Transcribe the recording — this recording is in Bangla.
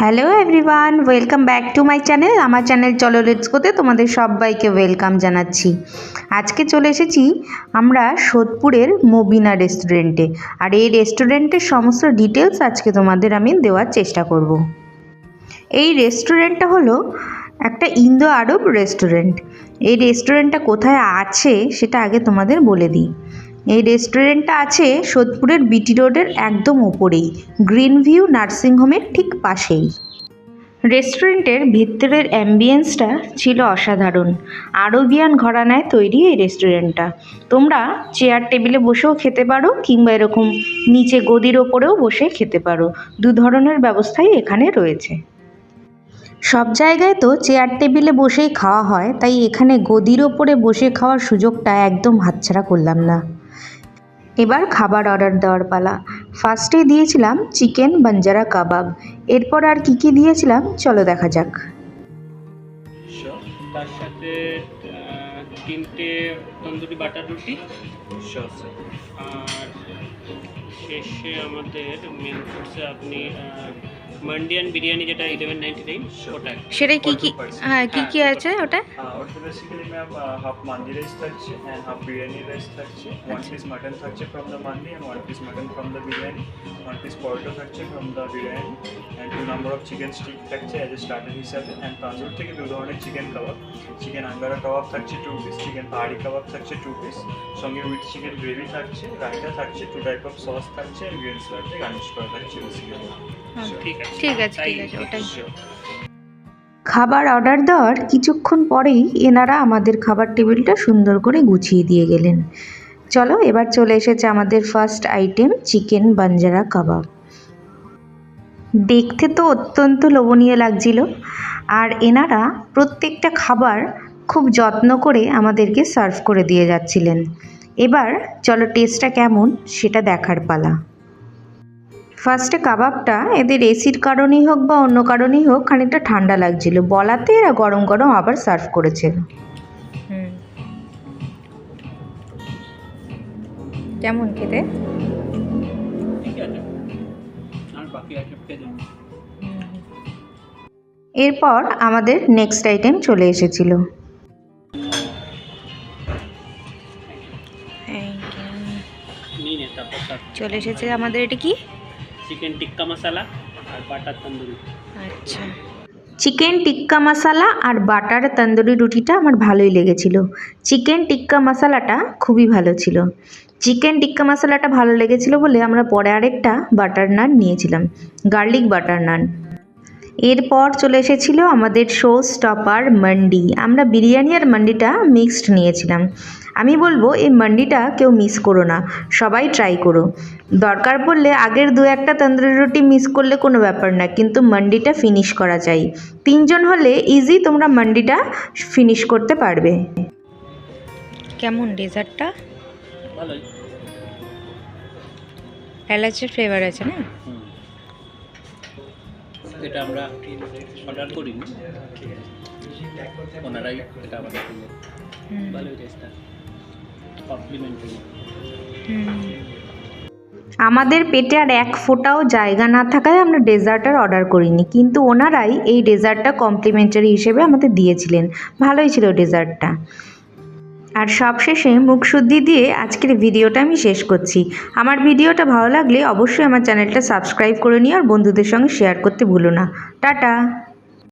Hello everyone welcome back to my channel আমার চ্যানেল চলো লেটস গোতে তোমাদের সবাইকে ওয়েলকাম জানাচ্ছি। আজকে চলে এসেছি আমরা সোদপুরের মবিনা রেস্টুরেন্টে আর এই রেস্টুরেন্টের সমস্ত ডিটেলস আজকে তোমাদের আমি দেওয়ার চেষ্টা করব। এই রেস্টুরেন্টটা হলো একটা ইন্দো আরব রেস্টুরেন্ট এই রেস্টুরেন্টটা কোথায় আছে সেটা আগে তোমাদের বলে দিই। এই রেস্টুরেন্টটা আছে সোদপুরের বিটি রোডের একদম ওপরেই গ্রিন ভিউ নার্সিংহোমের ঠিক পাশেই। রেস্টুরেন্টের ভিতরের অ্যাম্বিয়েন্সটা ছিল অসাধারণ। আরবিয়ান ঘরানায় তৈরি এই রেস্টুরেন্টটা। তোমরা চেয়ার টেবিলে বসেও খেতে পারো কিংবা এরকম নিচে গদির ওপরেও বসে খেতে পারো। দু ধরনের ব্যবস্থাই এখানে রয়েছে। সব জায়গায় তো চেয়ার টেবিলে বসেই খাওয়া হয়, তাই এখানে গদির ওপরে বসে খাওয়ার সুযোগটা একদম হাতছাড়া করলাম না। এবার খাবার অর্ডার দেওয়ার পালা। ফার্স্টে দিয়েছিলাম চিকেন বাঞ্জারা কাবাব এরপর আর কি কি দিয়েছিলাম চলো দেখা যাক। তার সাথে তিনটে তন্দুরি বাটার রুটি আর শেষে আমাদের মেন কোর্সে আপনি মান্ডিয়ান বিরিয়ানি যেটা ইলেভেন নাইনটি নাইন ওটা সেটাই কি কি হ্যাঁ কি কি আছে ওটা? হ্যাঁ ওটা basically ma'am half mandi rice থাকছে হাফ বিরিয়ানি রাইস থাকছে। ওয়ান পিস মাটন থাকছে from the mandi and one piece mutton from the biryani one piece paratha থাকছে from the biryani and two number of chicken stick থাকছে অ্যাজ এ স্টার্টার হিসাবে। অ্যান্ড তান্দুর থেকে দু ধরনের chicken kebab chicken angara kebab থাকছে টু পিস চিকেন পাহাড়ি কাবাব থাকছে টু পিস সঙ্গে উইথ চিকেন গ্রেভি থাকছে রায়তা থাকছে টু টাইপ অফ সস থাকছে অ্যান্ড গ্রিন স্যালাড গার্নিশ করা থাকছে বেসিক্যালি ঠিক আছে। ঠিক আছে, ঠিক আছে, ওটাই। খাবার অর্ডার দেওয়ার কিছুক্ষণ পরেই এনারা আমাদের খাবার টেবিলটা সুন্দর করে গুছিয়ে দিয়ে গেলেন। চলো এবার চলে এসেছে আমাদের first item chicken Banjara kebab দেখতে তো অত্যন্ত লোভনীয় লাগছিল আর এনারা প্রত্যেকটা খাবার খুব যত্ন করে আমাদেরকে সার্ভ করে দিয়ে যাচ্ছিলেন। এবার চলো টেস্টটা কেমন সেটা দেখার পালা। ফার্স্টে কাবাবটা এদের এসির কারণেই হোক বা অন্য কারণেই হোক খানিকটা ঠান্ডা লাগছিল। বলাতে এরা গরম গরম আবার সার্ভ করেছিল। কেমন খেতে? এরপর আমাদের নেক্সট আইটেম চলে এসেছিল। চলে এসেছে আমাদের এটা কি? চিকেন টিক্কা মশলা আর বাটার তন্দুরি। আচ্ছা। চিকেন টিক্কা মশালা আর বাটার তন্দুরি রুটিটা আমার ভালোই লেগেছিল। চিকেন টিক্কা মশালাটা খুবই ভালো ছিল। চিকেন টিক্কা মশলাটা ভালো লেগেছিল বলে আমরা পরে আরেকটা বাটার নান নিয়েছিলাম। Garlic butter naan. এরপর চলে এসেছিল আমাদের শো স্টপার মান্ডি। আমরা বিরিয়ানি আর মান্ডিটা মিক্সড নিয়েছিলাম। আমি বলব এই মান্ডিটা কেউ মিস করো না। সবাই ট্রাই করো। দরকার পড়লে আগের দু একটা তন্দুরি রুটি মিস করলে কোনো ব্যাপার না কিন্তু মান্ডিটা ফিনিশ করা চাই তিনজন হলে ইজি তোমরা মান্ডিটা ফিনিশ করতে পারবে। কেমন ডেজার্টটা? ভালোই এলাচের ফ্লেভার আছে না? এটা আমরা অর্ডার করিনি। ওনারাই এটা আমাদের টেস্টটা কমপ্লিমেন্টারি আমাদের পেটে আর এক ফোঁটাও জায়গা না থাকায় আমরা ডেজার্টার অর্ডার করিনি কিন্তু ওনারাই এই ডেজার্টটা কমপ্লিমেন্টারি হিসেবে আমাদের দিয়েছিলেন। ভালোই ছিল ডেজার্টটা আর সবশেষে মুখশুদ্ধি দিয়ে আজকের ভিডিওটা আমি শেষ করছি। আমার ভিডিওটা ভালো লাগলে অবশ্যই আমার চ্যানেলটা সাবস্ক্রাইব করে নিও আর বন্ধুদের সঙ্গে শেয়ার করতে ভুলো না। টাটা!